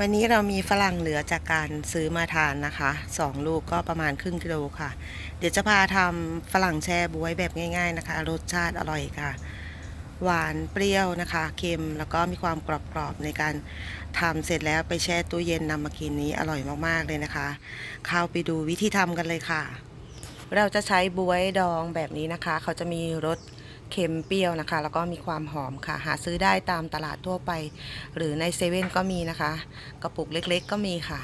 วันนี้เรามีฝรั่งเหลือจากการซื้อมาทานนะคะสองลูกก็ประมาณครึ่งกิโลค่ะ เดี๋ยวจะพาทำฝรั่งแช่บวยแบบง่าย ๆนะคะ รสชาติอร่อยค่ะ หวานเปรี้ยวนะคะ เค็มแล้วก็มีความกรอบๆในการทำเสร็จแล้วไปแช่ตู้เย็นนำมากินนี้อร่อยมากๆเลยนะคะ เข้าไปดูวิธีทำกันเลยค่ะ เราจะใช้บวยดองแบบนี้นะคะ เขาจะมีรส เค็มเปรี้ยวนะคะ แล้วก็มีความหอมค่ะ หาซื้อได้ตามตลาดทั่วไป หรือในเซเว่นก็มีนะคะ กระปุกเล็กๆก็มีค่ะ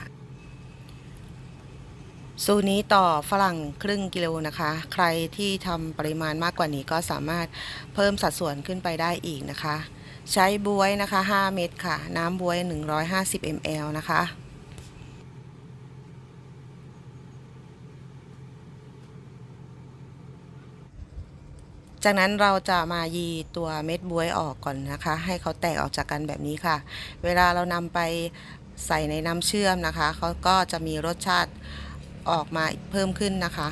สูตรนี้ต่อฝรั่งครึ่งกิโลนะคะ ใครที่ทำปริมาณมากกว่านี้ก็สามารถเพิ่มสัดส่วนขึ้นไปได้อีกนะคะ ใช้บวยนะคะ 5 เม็ดค่ะ น้ำบวย 150 ml นะคะ จากนั้นเราจะมายีตัวเม็ดบวยออกก่อนนะคะ ให้เขาแตกออกจากกันแบบนี้ค่ะ เวลาเรานำไปใส่ในน้ำเชื่อมนะคะเขาก็จะมีรสชาติออกมาเพิ่มขึ้นนะคะ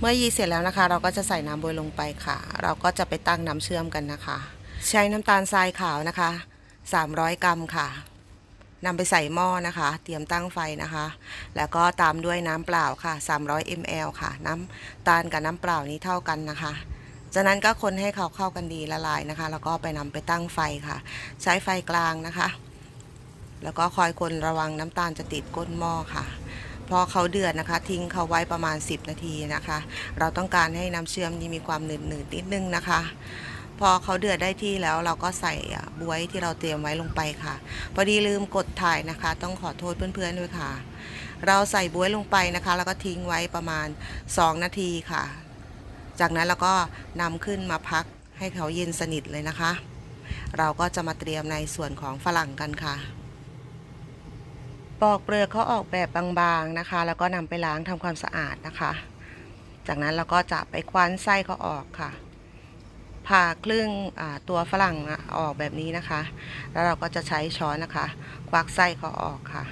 เมื่อยีเสร็จแล้วนะคะ เราก็จะใส่น้ำบวยลงไปค่ะ เราก็จะไปตั้งน้ำเชื่อมกันนะคะ ใช้น้ำตาลทรายขาวนะคะ 300 กรัมค่ะนำไปใส่หม้อนะคะ เตรียมตั้งไฟนะคะ แล้วก็ตามด้วยน้ำเปล่าค่ะ 300 ml ค่ะ น้ำตาลกับน้ำเปล่านี้เท่ากันนะคะ จากนั้นก็คนให้เขาเข้ากันดีละลายนะคะ แล้วก็ไปนำไปตั้งไฟค่ะ ใช้ไฟกลางนะคะ แล้วก็คอยคนระวังน้ำตาลจะติดก้นหม้อค่ะพอเขาเดือดนะคะ ทิ้งเขาไว้ประมาณ 10 นาทีนะคะ เราต้องการให้น้ำเชื่อมนี้มีความหนืดๆนิดนึงนะคะ พอเขาเดือดได้ที่แล้วเราก็ใส่บวยที่เราเตรียมไว้ลงไปค่ะ พอดีลืมกดถ่ายนะคะ ต้องขอโทษเพื่อนๆด้วยค่ะ เราใส่บวยลงไปนะคะ แล้วก็ทิ้งไว้ประมาณ 2 นาทีค่ะ จากนั้นเราก็นำขึ้นมาพักให้เขาเย็นสนิทเลยนะคะ เราก็จะมาเตรียมในส่วนของฝรั่งกันค่ะ ปอกเปลือกเขาออกแบบบางๆนะคะ แล้วก็นำไปล้างทำความสะอาดนะคะ จากนั้นเราก็จะไปคว้านไส้เขาออกค่ะผ่าครึ่งตัวฝรั่งอออกแบบนี้นะคะ แล้วเราก็จะใช้ช้อนนะคะ ควักไส้เขาออกค่ะ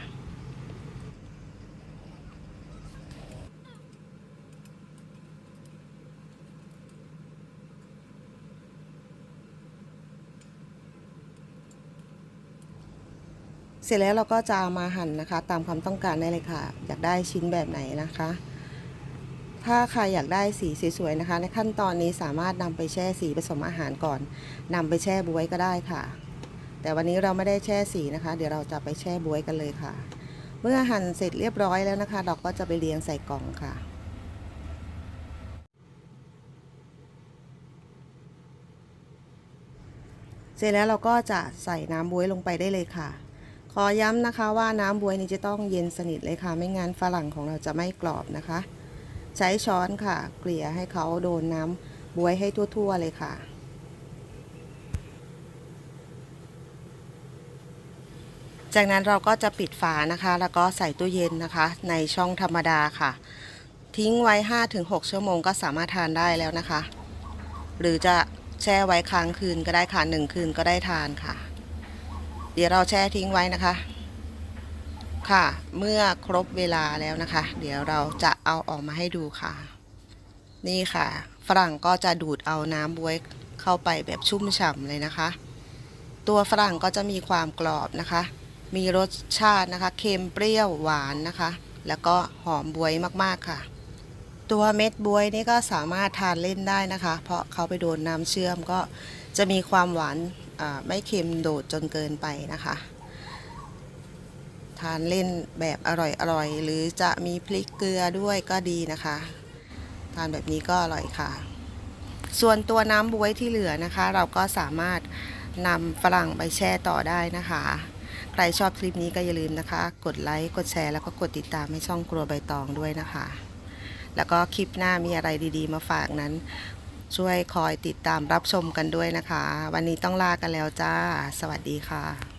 สร็จแล้วเราก็จะเอามาหั่นนะคะ ตามความต้องการได้เลยค่ะ อยากได้ชิ้นแบบไหนนะคะ ถ้าใครอยากได้สีสวยๆนะคะ ในขั้นตอนนี้สามารถนำไปแช่สีผสมอาหารก่อนนำไปแช่บวยก็ได้ค่ะ แต่วันนี้เราไม่ได้แช่สีนะคะ เดี๋ยวเราจะไปแช่บวยกันเลยค่ะ เมื่อหั่นเสร็จเรียบร้อยแล้วนะคะ เราก็จะไปเรียงใส่กล่องค่ะเสร็จแล้วเราก็จะใส่น้ำบวยลงไปได้เลยค่ะ ขอย้ำนะคะว่าน้ำบวยนี้จะต้องเย็นสนิทเลยค่ะ ไม่งั้นฝรั่งของเราจะไม่กรอบนะคะ ใช้ช้อนค่ะ เกลี่ยให้เขาโดนน้ำบวยให้ทั่วๆเลยค่ะ จากนั้นเราก็จะปิดฝานะคะ แล้วก็ใส่ตู้เย็นนะคะ ในช่องธรรมดาค่ะ ทิ้งไว้ 5-6 ชั่วโมงก็สามารถทานได้แล้วนะคะ หรือจะแช่ไว้ค้างคืนก็ได้ค่ะหนึ่งคืนก็ได้ทานค่ะ เดี๋ยวเราแช่ทิ้งไว้นะคะ ค่ะ เมื่อครบเวลาแล้วนะคะ เดี๋ยวเราจะเอาออกมาให้ดูค่ะ นี่ค่ะ ฝรั่งก็จะดูดเอาน้ำบวยเข้าไปแบบชุ่มฉ่ำเลยนะคะ ตัวฝรั่งก็จะมีความกรอบนะคะ มีรสชาตินะคะ เค็มเปรี้ยวหวานนะคะ แล้วก็หอมบวยมากๆค่ะ ตัวเม็ดบวยนี่ก็สามารถทานเล่นได้นะคะ เพราะเขาไปโดนน้ำเชื่อมก็จะมีความหวานไม่เค็มโดดจนเกินไปนะคะ ทานเล่นแบบอร่อยๆหรือจะมีพริกเกลือด้วยก็ดีนะคะ ทานแบบนี้ก็อร่อยค่ะ ส่วนตัวน้ำบวยที่เหลือนะคะ เราก็สามารถนำฝรั่งไปแช่ต่อได้นะคะ ใครชอบคลิปนี้ก็อย่าลืมนะคะ กดไลค์ กดแชร์แล้วก็กดติดตามให้ช่องครัวใบตองด้วยนะคะ แล้วก็คลิปหน้ามีอะไรดีๆ มาฝากนั้น ช่วยคอยติดตามรับชมกันด้วยนะคะ วันนี้ต้องลากันแล้วจ้า สวัสดีค่ะ